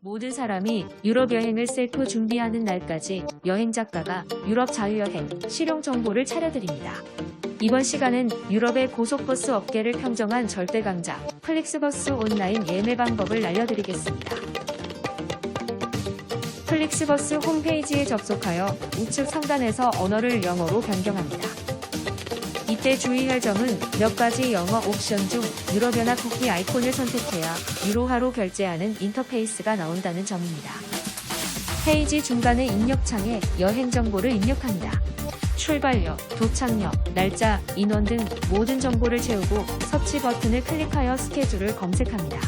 모든 사람이 유럽 여행을 셀프 준비하는 날까지 여행 작가가 유럽 자유여행 실용 정보를 차려드립니다. 이번 시간은 유럽의 고속버스 업계를 평정한 절대 강자 플릭스버스 온라인 예매 방법을 알려드리겠습니다. 플릭스버스 홈페이지에 접속하여 우측 상단에서 언어를 영어로 변경합니다. 이때 주의할 점은 몇 가지 영어 옵션 중 유럽연합 국기 아이콘을 선택해야 유로화로 결제하는 인터페이스가 나온다는 점입니다. 페이지 중간의 입력창에 여행 정보를 입력합니다. 출발역, 도착역, 날짜, 인원 등 모든 정보를 채우고 서치 버튼을 클릭하여 스케줄을 검색합니다.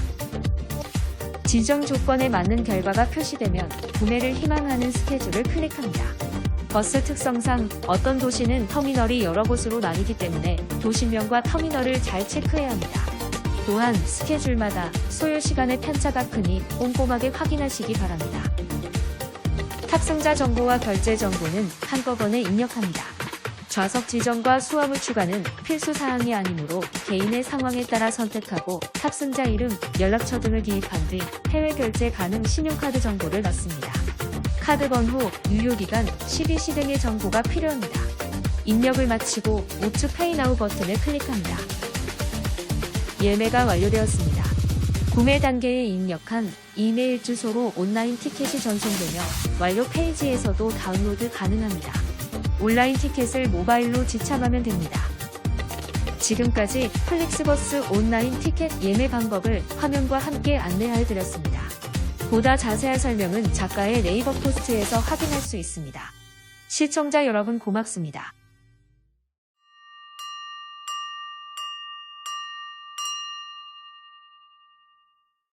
지정 조건에 맞는 결과가 표시되면 구매를 희망하는 스케줄을 클릭합니다. 버스 특성상 어떤 도시는 터미널이 여러 곳으로 나뉘기 때문에 도시명과 터미널을 잘 체크해야 합니다. 또한 스케줄마다 소요 시간의 편차가 크니 꼼꼼하게 확인하시기 바랍니다. 탑승자 정보와 결제 정보는 한꺼번에 입력합니다. 좌석 지정과 수화물 추가는 필수 사항이 아니므로 개인의 상황에 따라 선택하고 탑승자 이름, 연락처 등을 기입한 뒤 해외 결제 가능 신용카드 정보를 넣습니다. 카드 번호, 유효기간, 12시 등의 정보가 필요합니다. 입력을 마치고 우측 페이나우 버튼을 클릭합니다. 예매가 완료되었습니다. 구매 단계에 입력한 이메일 주소로 온라인 티켓이 전송되며 완료 페이지에서도 다운로드 가능합니다. 온라인 티켓을 모바일로 지참하면 됩니다. 지금까지 플릭스버스 온라인 티켓 예매 방법을 화면과 함께 안내해 드렸습니다. 보다 자세한 설명은 작가의 네이버 포스트에서 확인할 수 있습니다. 시청자 여러분 고맙습니다.